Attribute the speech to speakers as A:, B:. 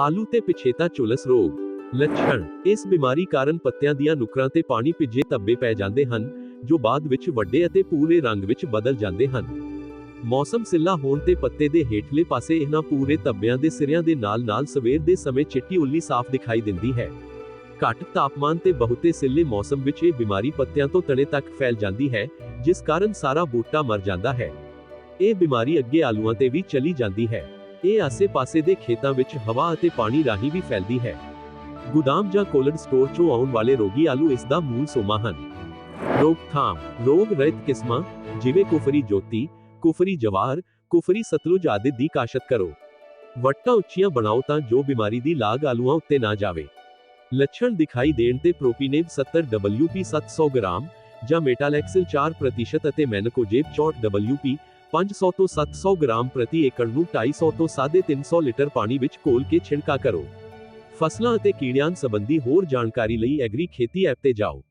A: ਆਲੂ ਤੇ ਪਿਛੇਤਾ ਚੁਲਸ ਰੋਗ, ਲੱਛਣ, ਇਸ ਬਿਮਾਰੀ ਕਾਰਨ ਪੱਤਿਆਂ ਦੀਆਂ ਨੁਕਰਾਂ ਤੇ ਪਾਣੀ ਭਿੱਜੇ ਧੱਬੇ ਪੈ ਜਾਂਦੇ ਹਨ, ਜੋ ਬਾਅਦ ਵਿੱਚ ਵੱਡੇ ਅਤੇ ਪੂਰੇ ਰੰਗ ਵਿੱਚ ਬਦਲ ਜਾਂਦੇ ਹਨ। ਮੌਸਮ ਸਿੱਲਾ ਹੋਣ ਤੇ ਪੱਤੇ ਦੇ ਹੇਠਲੇ ਪਾਸੇ ਇਹਨਾਂ ਪੂਰੇ ਧੱਬਿਆਂ ਦੇ ਸਿਰਿਆਂ ਦੇ ਨਾਲ-ਨਾਲ ਸਵੇਰ ਦੇ ਸਮੇਂ ਚਿੱਟੀ ਉੱਲੀ ਸਾਫ਼ ਦਿਖਾਈ ਦਿੰਦੀ ਹੈ। ਘੱਟ ਤਾਪਮਾਨ ਤੇ ਬਹੁਤੇ ਸਿੱਲੇ ਮੌਸਮ ਵਿੱਚ ਇਹ ਬਿਮਾਰੀ ਪੱਤਿਆਂ ਤੋਂ ਤਣੇ ਤੱਕ ਫੈਲ ਜਾਂਦੀ ਹੈ, ਜਿਸ ਕਾਰਨ ਸਾਰਾ ਬੂਟਾ ਮਰ ਜਾਂਦਾ ਹੈ। ਇਹ ਬਿਮਾਰੀ ਅੱਗੇ ਆਲੂਆਂ ਤੇ ਵੀ ਚਲੀ ਜਾਂਦੀ ਹੈ। ਇਹ ਆਸੇ-ਪਾਸੇ ਦੇ ਖੇਤਾਂ ਵਿੱਚ ਹਵਾ ਅਤੇ ਪਾਣੀ ਰਾਹੀਂ ਵੀ ਫੈਲਦੀ ਹੈ। ਗੁਦਾਮ ਜਾਂ ਕੋਲਡ ਸਟੋਰ 'ਚੋਂ ਆਉਣ ਵਾਲੇ ਰੋਗੀ ਆਲੂ ਇਸ ਦਾ ਮੂਲ ਸੋਮਾ ਹਨ। ਰੋਕਥਾਮ, ਰੋਗ ਰਹਿਤ ਕਿਸਮਾਂ, ਜਿਵੇਂ ਕੁਫਰੀ ਜੋਤੀ, ਕੁਫਰੀ ਜਵਾਰ, ਕੁਫਰੀ ਸਤਲੁਜ ਆਦਿ ਦੀ ਕਾਸ਼ਤ ਕਰੋ। ਵੱਟਾਂ ਉੱਚੀਆਂ ਬਣਾਓ ਤਾਂ ਜੋ ਬਿਮਾਰੀ ਦੀ ਲਾਗ ਆਲੂਆਂ ਉੱਤੇ ਨਾ ਜਾਵੇ। ਲੱਛਣ ਦਿਖਾਈ ਦੇਣ ਤੇ ਪ੍ਰੋਪੀਨੇਵ 70 WP 700 ਗ੍ਰਾਮ ਜਾਂ ਮੇਟਾਲੈਕਸਿਲ 4% ਅਤੇ ਮੈਨਕੋਜੇਬ 64 WP 500 ਤੋਂ 700 ਗ੍ਰਾਮ ਪ੍ਰਤੀ ਏਕੜ ਨੂੰ 250 ਤੋਂ 350 ਲੀਟਰ ਪਾਣੀ ਵਿੱਚ ਘੋਲ ਕੇ ਛਿੜਕਾ ਕਰੋ। ਫਸਲਾਂ ਅਤੇ ਕੀੜਿਆਂ ਸੰਬੰਧੀ ਹੋਰ ਜਾਣਕਾਰੀ ਲਈ ਐਗਰੀ ਖੇਤੀ ਐਪ ਤੇ ਜਾਓ।